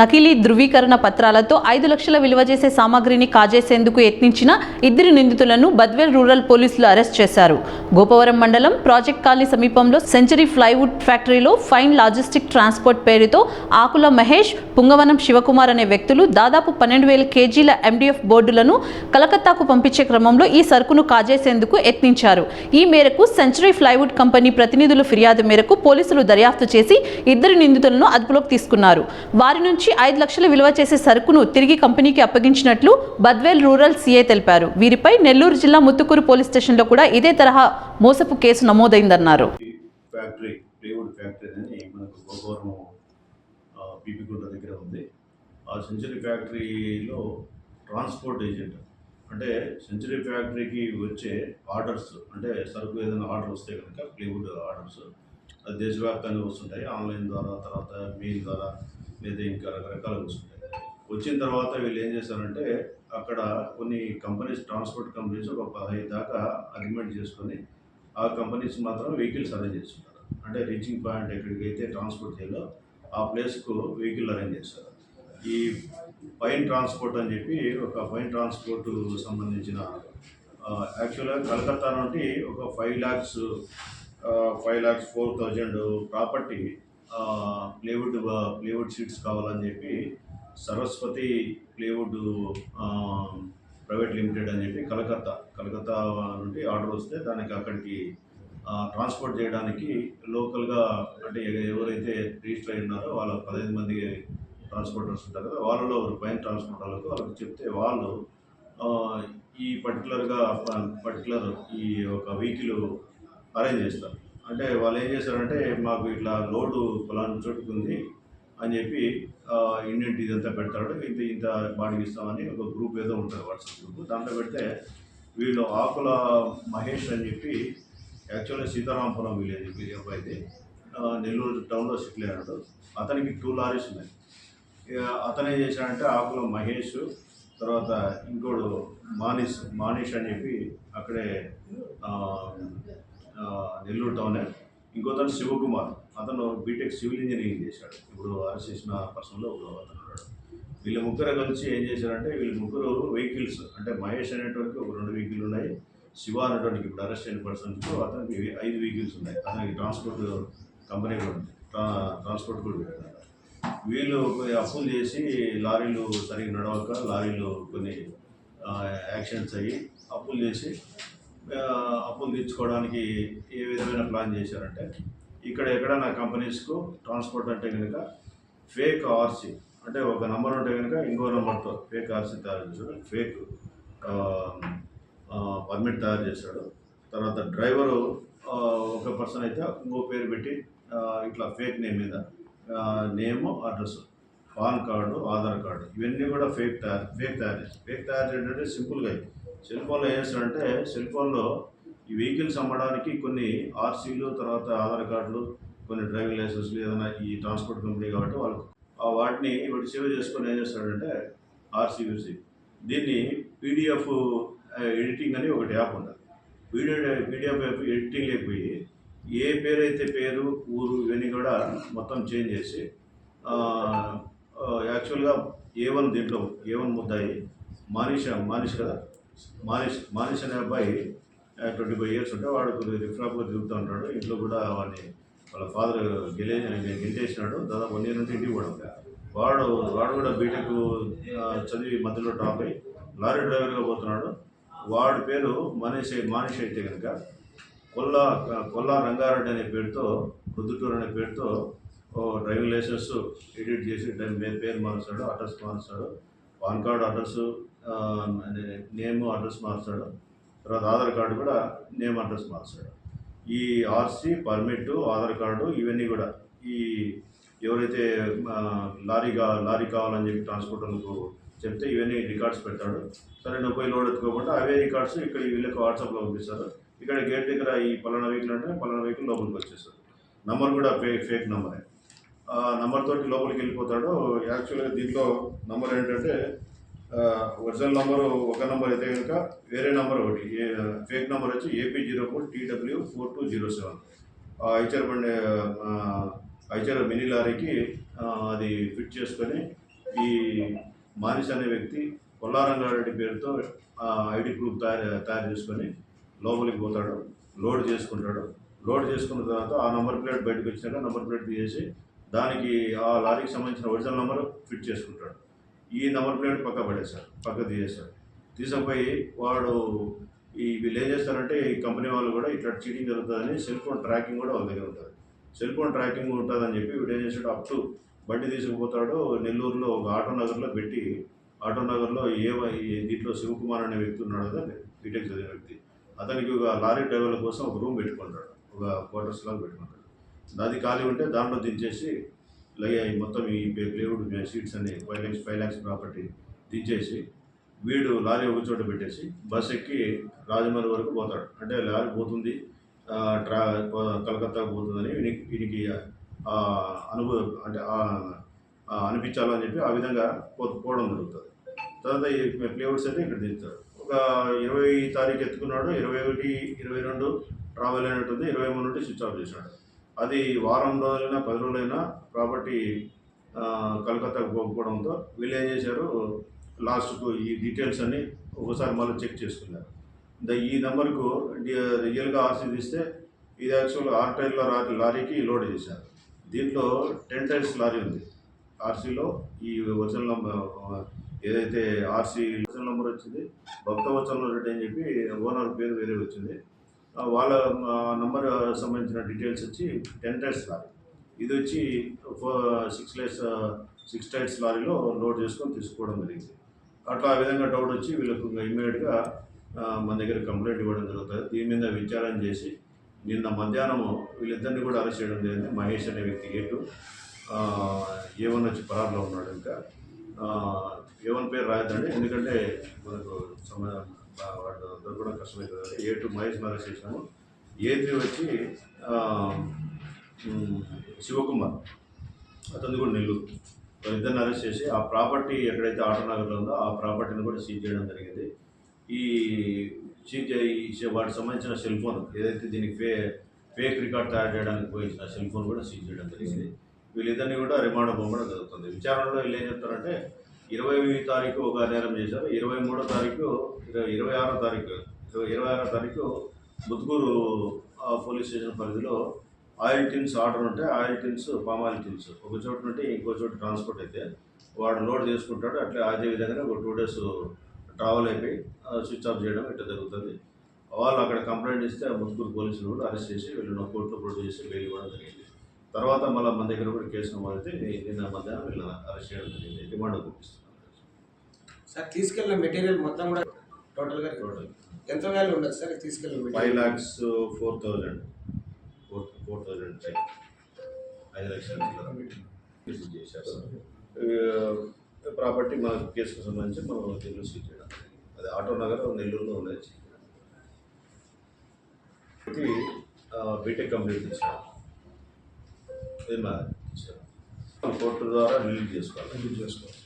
నకిలీ ధృవీకరణ పత్రాలతో ఐదు లక్షల విలువ చేసే సామాగ్రిని కాజేసేందుకు యత్నించిన ఇద్దరు నిందితులను బద్వేల్ రూరల్ పోలీసులు అరెస్ట్ చేశారు. గోపవరం మండలం ప్రాజెక్ట్ కాలనీ సమీపంలో సెంచరీ ఫ్లైవుడ్ ఫ్యాక్టరీలో ఫైన్ లాజిస్టిక్ ట్రాన్స్పోర్ట్ పేరుతో ఆకుల మహేష్ పుంగవనం శివకుమార్ అనే వ్యక్తులు దాదాపు పన్నెండు వేల కేజీల ఎండిఎఫ్ బోర్డులను కలకత్తాకు పంపించే క్రమంలో ఈ సరుకును కాజేసేందుకు యత్నించారు. ఈ మేరకు సెంచరీ ఫ్లైవుడ్ కంపెనీ ప్రతినిధుల ఫిర్యాదు మేరకు పోలీసులు దర్యాప్తు చేసి ఇద్దరు నిందితులను అదుపులోకి తీసుకున్నారు. వారి నుంచి నుంచి ఐదు లక్షల విలువ చేసే సరుకును తిరిగి కంపెనీకి అప్పగించినట్లు బద్వేల్ రూరల్ సీఏ తెలిపారు. వీరిపై నెల్లూరు జిల్లా ముత్తుకూరు పోలీస్ స్టేషన్లో కూడా ఇదే తరహా మోసపు కేసు నమోదైందన్నారు. ఫ్యాక్టరీ ఫ్యాక్టరీ అని మనకు దగ్గర ఉంది. ఆ సెంచరీ ఫ్యాక్టరీలో ట్రాన్స్పోర్ట్ ఏజెంట్. అంటే సెంచరీ ఫ్యాక్టరీకి వచ్చే ఆర్డర్స్ అంటే సరుకు ఏదైనా ఆర్డర్ వస్తే కనుక ప్లేవుడ్ ఆర్డర్స్ అది దేశవ్యాప్తంగా వస్తుంటాయి. ఆన్లైన్ ద్వారా తర్వాత మెయిల్ ద్వారా లేదా ఇంకా రకరకాలుగా వస్తుంటాయి. వచ్చిన తర్వాత వీళ్ళు ఏం చేశారంటే అక్కడ కొన్ని కంపెనీస్ ట్రాన్స్పోర్ట్ కంపెనీస్ ఒక పదహైదు దాకా అగ్రిమెంట్ చేసుకొని ఆ కంపెనీస్ మాత్రం వెహికల్స్ అరేంజ్ చేస్తున్నారు అంటే రీచింగ్ పాయింట్ ఎక్కడికి అయితే ట్రాన్స్పోర్ట్ చేయాలో ఆ ప్లేస్కు వెహికల్ అరేంజ్ చేస్తారు. ఈ ఫైన్ ట్రాన్స్పోర్ట్ అని చెప్పి ఒక ఫైన్ ట్రాన్స్పోర్ట్ సంబంధించిన యాక్చువల్గా కలకత్తా నుండి ఒక five lakhs five lakhs four thousand property plywood plywood sheets కావాలని చెప్పి సరస్వతి ప్లేవుడ్ ప్రైవేట్ లిమిటెడ్ అని చెప్పి కలకత్తా కలకత్తా నుండి ఆర్డర్ వస్తే దానికి అక్కడికి ట్రాన్స్పోర్ట్ చేయడానికి లోకల్గా అంటే ఎవరైతే రిజిస్టర్ అయి ఉన్నారో వాళ్ళ పదహైదు మంది ట్రాన్స్పోర్టర్స్ ఉంటారు కదా వాళ్ళలో ఒక పైన ట్రాన్స్పోర్ట్ వాళ్ళకి చెప్తే వాళ్ళు ఈ పర్టికులర్గా పర్టికులర్ ఈ ఒక వెహికల్ అరేంజ్ చేస్తారు. అంటే వాళ్ళు ఏం చేశారంటే మాకు ఇట్లా లోడు ఫలానా చోటుకు ఉంది అని చెప్పి ఇండియన్ ఇండెంట్ ఇదంతా పెడతాడు. ఇంత ఇంత బాడీకి ఇస్తామని ఒక గ్రూప్ ఏదో ఉంటుంది వాట్సాప్ గ్రూప్. దాంట్లో పెడితే వీళ్ళు ఆకుల మహేష్ అని చెప్పి యాక్చువల్గా సీతారాంపురం విలేజ్ వీరి అబ్బాయిది. నెల్లూరు టౌన్లో సెటిల్ అయ్యాడు. అతనికి టూ లారీస్ ఉన్నాయి. ఇక అతను ఏం చేశాడంటే ఆకుల మహేష్ తర్వాత ఇంకోడు మానిష్ మానిష్ అని చెప్పి అక్కడే నెల్లూరు టౌనే ఇంకోతను శివకుమార్. అతను బీటెక్ సివిల్ ఇంజనీరింగ్ చేశాడు. ఇప్పుడు అరెస్ట్ చేసిన పర్సన్లో ఒక అతను ఉన్నాడు. వీళ్ళ ముగ్గురు కలిసి ఏం చేశారంటే వీళ్ళ ముగ్గురు వెహికల్స్ అంటే మహేష్ అనేటువంటి ఒక రెండు వెహికల్ ఉన్నాయి. శివ అనేటువంటి ఇప్పుడు అరెస్ట్ అయిన పర్సన్స్ అతనికి ఐదు వెహికల్స్ ఉన్నాయి. అతనికి ట్రాన్స్పోర్ట్ కంపెనీ కూడా ఉంది. ట్రా- ట్రాన్స్పోర్ట్ కూడా పెట్టారు. వీళ్ళు కొన్ని అప్పులు చేసి లారీలు సరిగ్గా నడవక లారీలు కొన్ని యాక్సిడెంట్స్ అయ్యి అప్పులు చేసి అప్పులు తీర్చుకోవడానికి ఏ విధమైన ప్లాన్ చేశారంటే ఇక్కడ ఎక్కడ నా కంపెనీస్కు ట్రాన్స్పోర్ట్ అంటే కనుక ఫేక్ ఆర్సీ అంటే ఒక నంబర్ ఉంటే కనుక ఇంకో నెంబర్తో ఫేక్ ఆర్సీ తయారు చేశాడు ఫేక్ పర్మిట్ తయారు చేశాడు. తర్వాత డ్రైవరు ఒక పర్సన్ అయితే ఇంకో పేరు పెట్టి ఇట్లా ఫేక్ నేమ్ మీద name address PAN card Aadhaar card ఇవన్నీ కూడా ఫేక్ తయారు ఫేక్ తయారు చేసి ఫేక్ తయారు చేయడం అంటే సింపుల్గా సెల్ ఫోన్లో ఏం చేస్తారంటే సెల్ ఫోన్లో ఈ వెహికల్స్ అమ్మడానికి కొన్ని ఆర్సీలు తర్వాత ఆధార్ కార్డులు కొన్ని డ్రైవింగ్ లైసెన్స్లు ఏదైనా ఈ ట్రాన్స్పోర్ట్ కంపెనీ కాబట్టి వాళ్ళు ఆ వాటిని వాటి సేవ్ చేసుకొని ఏం చేస్తాడంటే ఆర్సీ దీన్ని పీడిఎఫ్ ఎడిటింగ్ అని ఒకటి యాప్ ఉంటుంది వీడియో పీడిఎఫ్ యాప్ ఎడిటింగ్ లేకపోయి ఏ పేరైతే పేరు ఊరు ఇవన్నీ కూడా మొత్తం చేంజ్ చేసి యాక్చువల్గా ఏ వన్ దీంట్లో ఏ వన్ ముద్దాయి మానిష మానిష్ కదా? మానిష్ మానిష్ అనే అబ్బాయి ట్వంటీ ఫైవ్ ఇయర్స్ ఉంటే వాడు కొద్దిగా రిఫ్రాప్గా తిరుగుతూ ఉంటాడు. ఇంట్లో కూడా వాడిని వాళ్ళ ఫాదర్ గెలే గెలిచేసినాడు. దాదాపు వన్ ఇయర్ నుండి ఇంటికి కూడా వాడు వాడు కూడా బీటెక్ చదివి మధ్యలో డ్రాప్ అయ్యి లారీ డ్రైవర్గా పోతున్నాడు. వాడి పేరు మనీష్ మానిష్ అయితే కనుక కొల్లా కొల్లా రంగారెడ్డి అనే పేరుతో పొద్దుటూరు అనే పేరుతో ఓ డ్రైవింగ్ లైసెన్స్ ఎడిట్ చేసి దాని పేరు పేరు మారుస్తాడు అడ్రస్ మారుస్తాడు. PAN card address name address మార్చాడు. తర్వాత ఆధార్ కార్డు కూడా నేమ్ అడ్రస్ మార్చాడు. ఈ ఆర్సీ పర్మిట్ ఆధార్ కార్డు ఇవన్నీ కూడా ఈ ఎవరైతే లారీ కా లారీ కావాలని చెప్పి ట్రాన్స్పోర్టర్లకు చెప్తే ఇవన్నీ రికార్డ్స్ పెడతాడు. సరే నువ్వు పోయి లోడ్ ఎత్తుకోకుండా అవే రికార్డ్స్ ఇక్కడ వీళ్ళకి వాట్సాప్లో పంపిస్తారు. ఇక్కడ గేట్ దగ్గర ఈ పలానా వెహికల్ అంటే పలానా వెహికల్ లోపలికి వచ్చేస్తారు. నంబర్ కూడా ఫేక్ ఫేక్ నంబరే. నంబర్ తోటి లోపలికి వెళ్ళిపోతాడు. యాక్చువల్గా దీంట్లో నంబర్ ఏంటంటే ఒరిజినల్ నంబరు ఒక నంబర్ అయితే కనుక వేరే నంబర్ ఒకటి ఫేక్ నంబర్ వచ్చి AP zero four TW four two zero seven Eicher బండి ఐచర్ మినీ లారీకి అది ఫిట్ చేసుకొని ఈ మానిష్ అనే వ్యక్తి కొల్లారంగారెడ్డి పేరుతో ఐడి ప్రూఫ్ తయారు తయారు చేసుకొని లోపలికి పోతాడు. లోడ్ చేసుకుంటాడు. లోడ్ చేసుకున్న తర్వాత ఆ నంబర్ ప్లేట్ బయటకు వచ్చినాక నంబర్ ప్లేట్ తీసేసి దానికి ఆ లారీకి సంబంధించిన ఒరిజినల్ నెంబర్ ఫిట్ చేసుకుంటాడు. ఈ నెంబర్ ప్లేట్ పక్క పడేశారు పక్క తీసేశారు. తీసుకుపోయి వాడు ఈ వీళ్ళు ఏం చేస్తారంటే ఈ కంపెనీ వాళ్ళు కూడా ఇట్లా చీటింగ్ జరుగుతుందని సెల్ ఫోన్ ట్రాకింగ్ కూడా వాళ్ళ దగ్గర ఉంటుంది. సెల్ ఫోన్ ట్రాకింగ్ ఉంటుందని చెప్పి వీడు ఏం చేసాడు అప్ టు బండి తీసుకుపోతాడు. నెల్లూరులో ఒక ఆటో నగర్లో పెట్టి ఆటో నగర్లో ఏ దీంట్లో శివకుమార్ అనే వ్యక్తి ఉన్నాడు కదా బీటెక్ చదివిన వ్యక్తి. అతనికి ఒక లారీ డ్రైవర్ల కోసం ఒక రూమ్ పెట్టుకుంటాడు ఒక క్వార్టర్స్ లాగా పెట్టుకుంటాడు. అది ఖాళీ ఉంటే దాంట్లో దించేసి లై మొత్తం ఈ ప్లేవుడ్ సీట్స్ అన్ని five lakhs five lakhs property దించేసి వీడు లారీ ఒక చోట పెట్టేసి బస్ ఎక్కి రాజమండ్రి వరకు పోతాడు. అంటే లారీ పోతుంది ట్రా కలకత్తాకు పోతుందని వీనికి వీనికి అనుభవం అంటే అనిపించాలని చెప్పి ఆ విధంగా పో పోవడం జరుగుతుంది. తర్వాత ఈ ప్లేవుడ్స్ అయితే ఇక్కడ దిగుతాడు ఒక ఇరవై తారీఖు ఎత్తుకున్నాడు ఇరవై ఒకటి ఇరవై రెండు ట్రావెల్ అయినట్టుంది ఇరవై మూడు నుండి స్విచ్ ఆఫ్ చేశాడు. అది వారం రోజులైనా పది రోజులైనా ప్రాపర్టీ కలకత్తాకు పోకపోవడంతో వీళ్ళు ఏం చేశారు? లాస్ట్కు ఈ డీటెయిల్స్ అన్ని ఒకసారి మళ్ళీ చెక్ చేసుకున్నారు. ద ఈ నెంబర్కు రియల్గా ఆర్సీ తీస్తే ఇది యాక్చువల్ ఆర్ టైర్ల లారీ లారీకి లోడ్ చేశారు. దీంట్లో టెన్ టైర్స్ లారీ ఉంది. ఆర్సీలో ఈ వచన నంబర్ ఏదైతే ఆర్సీ వచన నెంబర్ వచ్చింది భక్తవచన రెడ్డి అని చెప్పి ఓనర్ పేరు వేరే వచ్చింది. వాళ్ళ నంబర్ సంబంధించిన డీటెయిల్స్ వచ్చి టెన్ టైర్స్ లారీ. ఇది వచ్చి సిక్స్ లైట్స్ సిక్స్ టైర్స్ లారీలో లోడ్ చేసుకొని తీసుకోవడం జరిగింది. అట్లా ఆ విధంగా డౌట్ వచ్చి వీళ్ళకు ఇమ్మీడియట్గా మన దగ్గర కంప్లైంట్ ఇవ్వడం జరుగుతుంది. దీని మీద విచారణ చేసి నిన్న మధ్యాహ్నము వీళ్ళిద్దరిని కూడా అరెస్ట్ చేయడం జరిగింది. మహేష్ అనే వ్యక్తి ఏటు ఏవన్ వచ్చి పరారులో ఉన్నాడు ఇంకా. ఏవన్ పేరు రాయదండి ఎందుకంటే మనకు సమ వాడు దొరకడం కష్టమవుతుంది ఏ టూ మహేష్ అరెస్ట్ చేసినాము ఏ త్రీ వచ్చి శివకుమార్ అతను కూడా నెల్లూరు. ఇద్దరిని అరెస్ట్ చేసి ఆ ప్రాపర్టీ ఎక్కడైతే ఆటోనగర్లో ఉందో ఆ ప్రాపర్టీని కూడా సీజ్ చేయడం జరిగింది. ఈ సీజ్ చేయి వాటికి సంబంధించిన సెల్ ఫోన్ ఏదైతే దీనికి ఫే ఫేక్ రికార్డ్ తయారు చేయడానికి పోయించిన సెల్ ఫోన్ కూడా సీజ్ చేయడం జరిగింది. వీళ్ళిద్దరిని కూడా రిమాండ్ పంపడం జరుగుతుంది. విచారణలో వీళ్ళు ఏం చెప్తారంటే ఇరవై తారీఖు ఒక నేరం చేశారు ఇరవై మూడో తారీఖు ఇరవై ఇరవై ఆరో తారీఖు ఇరవై ఇరవై ఆరో తారీఖు ముత్తుకూరు పోలీస్ స్టేషన్ పరిధిలో ఆయిల్ టిన్స్ ఆర్డర్ ఉంటే oil tins palm oil tins ఒక చోటు నుండి ఇంకో చోటు ట్రాన్స్పోర్ట్ అయితే వాడు లోడ్ చేసుకుంటాడు. అట్లే అదే విధంగా ఒక టూ డేస్ ట్రావెల్ అయిపోయి స్విచ్ ఆఫ్ చేయడం ఇట్లా జరుగుతుంది. వాళ్ళు అక్కడ కంప్లైంట్ ఇస్తే ఆ ముగ్గురు పోలీసులు కూడా అరెస్ట్ చేసి వీళ్ళని కోర్టులో ప్రొడ్యూస్ చేసి బెయిల్ ఇవ్వడం జరిగింది. తర్వాత మళ్ళీ మన దగ్గర కూడా కేసు నమోదైతే నిన్న మధ్యాహ్నం వీళ్ళని అరెస్ట్ చేయడం జరిగింది. రిమాండ్ పంపిస్తుంది సార్ తీసుకెళ్ళిన మెటీరియల్ మొత్తం కూడా టోటల్గా టోటల్ ఎంత వాల్యూ ఉండదు సార్ తీసుకెళ్ళిన five lakhs four thousand four four thousand five ఐదు లక్షల చేశారు ప్రాపర్టీ మన కేసుకు సంబంధించి మనం దీనిలో సీజ్ చేయడం. అది ఆటో నగర్ నెల్లూరులో ఉన్నది జరిగింది. బీటెక్ కంప్లీట్ చేశారు ఇది మా కోర్టు ద్వారా రిలీజ్ చేసుకోవాలి. కంప్లీట్ చేసుకోవాలి.